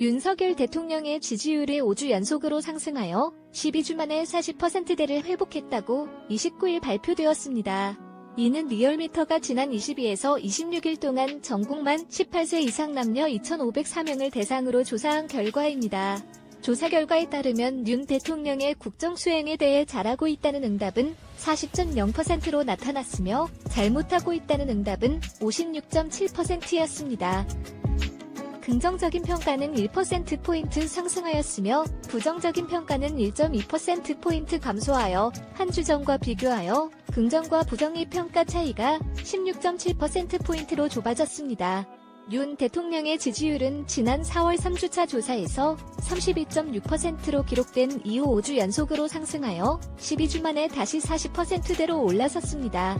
윤석열 대통령의 지지율이 5주 연속으로 상승하여 12주 만에 40%대를 회복했다고 29일 발표되었습니다. 이는 리얼미터가 지난 22에서 26일 동안 전국만 18세 이상 남녀 2,504명을 대상으로 조사한 결과입니다. 조사 결과에 따르면 윤 대통령의 국정 수행에 대해 잘하고 있다는 응답은 40.0%로 나타났으며 잘못하고 있다는 응답은 56.7%였습니다. 긍정적인 평가는 1%포인트 상승하였으며 부정적인 평가는 1.2%포인트 감소하여 한 주 전과 비교하여 긍정과 부정의 평가 차이가 16.7%포인트로 좁아졌습니다. 윤 대통령의 지지율은 지난 4월 3주차 조사에서 32.6%로 기록된 이후 5주 연속으로 상승하여 12주 만에 다시 40%대로 올라섰습니다.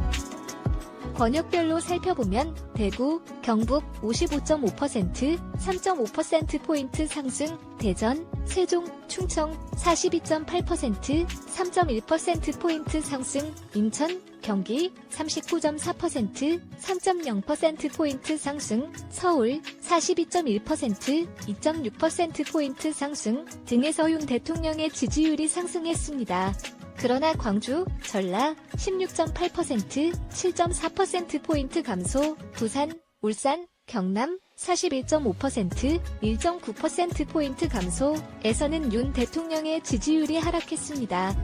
권역별로 살펴보면 대구, 경북 55.5%, 3.5%포인트 상승, 대전, 세종, 충청 42.8%, 3.1%포인트 상승, 인천, 경기 39.4%, 3.0%포인트 상승, 서울 42.1%, 2.6%포인트 상승 등에서 윤 대통령의 지지율이 상승했습니다. 그러나 광주, 전라 16.8%, 7.4%포인트 감소, 부산, 울산, 경남 41.5%, 1.9%포인트 감소에서는 윤 대통령의 지지율이 하락했습니다.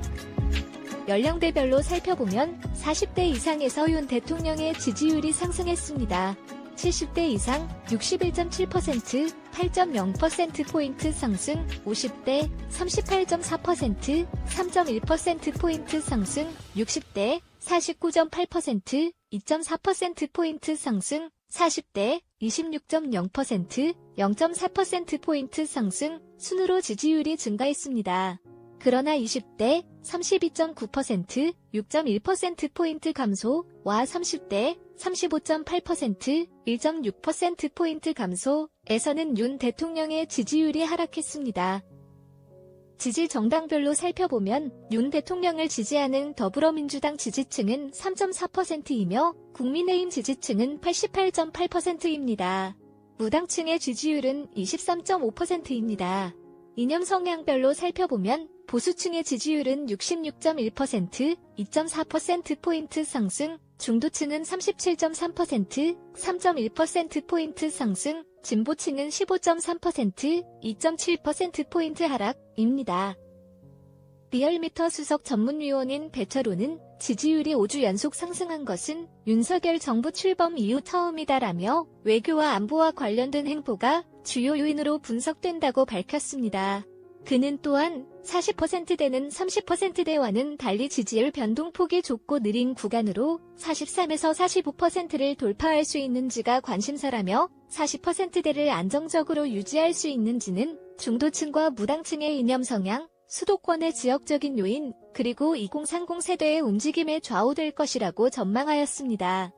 연령대별로 살펴보면 40대 이상에서 윤 대통령의 지지율이 상승했습니다. 70대 이상 61.7%, 8.0%포인트 상승, 50대 38.4%, 3.1%포인트 상승, 60대 49.8%, 2.4%포인트 상승, 40대 26.0%, 0.4%포인트 상승, 순으로 지지율이 증가했습니다. 그러나 20대 32.9%, 6.1%포인트 감소와 30대 35.8%, 1.6%포인트 감소에서는 윤 대통령의 지지율이 하락했습니다. 지지 정당별로 살펴보면 윤 대통령을 지지하는 더불어민주당 지지층은 3.4%이며 국민의힘 지지층은 88.8%입니다. 무당층의 지지율은 23.5%입니다. 이념 성향별로 살펴보면 보수층의 지지율은 66.1%, 2.4%포인트 상승, 중도층은 37.3%, 3.1%포인트 상승, 진보층은 15.3%, 2.7%포인트 하락입니다. 리얼미터 수석 전문위원인 배철호는 지지율이 5주 연속 상승한 것은 윤석열 정부 출범 이후 처음이다라며 외교와 안보와 관련된 행보가 주요 요인으로 분석된다고 밝혔습니다. 그는 또한 40%대는 30%대와는 달리 지지율 변동폭이 좁고 느린 구간으로 43에서 45%를 돌파할 수 있는지가 관심사라며 40%대를 안정적으로 유지할 수 있는지는 중도층과 무당층의 이념 성향, 수도권의 지역적인 요인, 그리고 2030 세대의 움직임에 좌우될 것이라고 전망하였습니다.